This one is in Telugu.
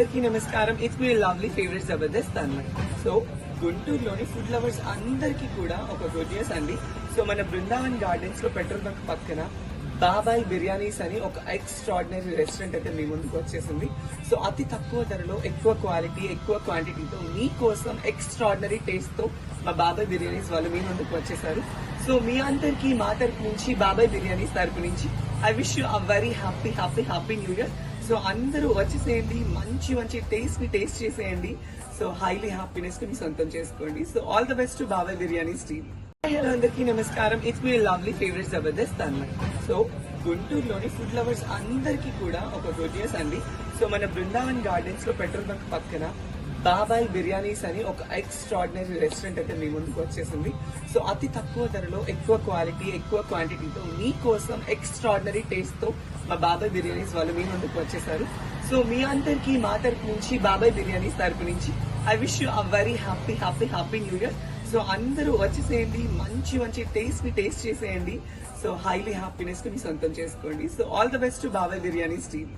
అందరికీ నమస్కారం. ఇట్స్ మీ లవ్లీ ఫేవరెట్ జబర్దస్త్ అన్నమాట సో గుంటూరులోని ఫుడ్ లవర్స్ అందరికీ కూడా ఒక గుడ్ న్యూస్ అండి. సో మన బృందావన్ గార్డెన్స్లో పెట్రోల్ బంక్ పక్కన బాబాయ్ బిర్యానీస్ అని ఒక ఎక్స్ట్రాడినరీ రెస్టారెంట్ అయితే మీ ముందుకు వచ్చేసింది. సో అతి తక్కువ ధరలో ఎక్కువ క్వాలిటీ ఎక్కువ క్వాంటిటీతో మీకోసం ఎక్స్ట్రాడినరీ టేస్ట్తో మా బాబాయ్ బిర్యానీస్ వాళ్ళు మీ ముందుకు వచ్చేసారు. సో మీ అందరికీ మా తరపు నుంచి బాబాయ్ బిర్యానీస్ తరపు నుంచి I wish you a very happy happy happy new year so అందరూ వచ్చేసేయండి మంచి మంచి టేస్ట్ని టేస్ట్ చేసేయండి. సో హైలీ హ్యాపీనెస్ని మీ సొంతం చేసుకోండి. సో ఆల్ ద బెస్ట్ బాబాయ్ బిర్యానీ టీమ్ హలో అందరికీ నమస్కారం. ఇట్స్ మీ లవ్లీ ఫేవరెట్ జబర్దస్త్ అన్నమాట సో గుంటూరులోని ఫుడ్ లవర్స్ అందరికీ కూడా ఒక గుడ్ న్యూస్ అండి. సో మన బృందావన్ గార్డెన్స్లో పెట్రోల్ బంక్ పక్కన బాబాయ్ బిర్యానీస్ అని ఒక ఎక్స్ట్రాడినరీ రెస్టారెంట్ అయితే మీ ముందుకు వచ్చేసింది. సో అతి తక్కువ ధరలో ఎక్కువ క్వాలిటీ ఎక్కువ క్వాంటిటీతో మీకోసం ఎక్స్ట్రాడినరీ టేస్ట్తో మా బాబాయ్ బిర్యానీస్ వాళ్ళు మీ ముందుకు వచ్చేసారు. సో మీ అందరికీ మా తరపు నుంచి బాబాయ్ బిర్యానీస్ తరపు నుంచి I wish you a very happy happy happy new year so అందరూ వచ్చేసేయండి మంచి మంచి టేస్ట్ని టేస్ట్ చేసేయండి. సో హైలీ హ్యాపీనెస్ మీ సొంతం చేసుకోండి. సో ఆల్ ద బెస్ట్ బాబాయ్ బిర్యానీస్ టీమ్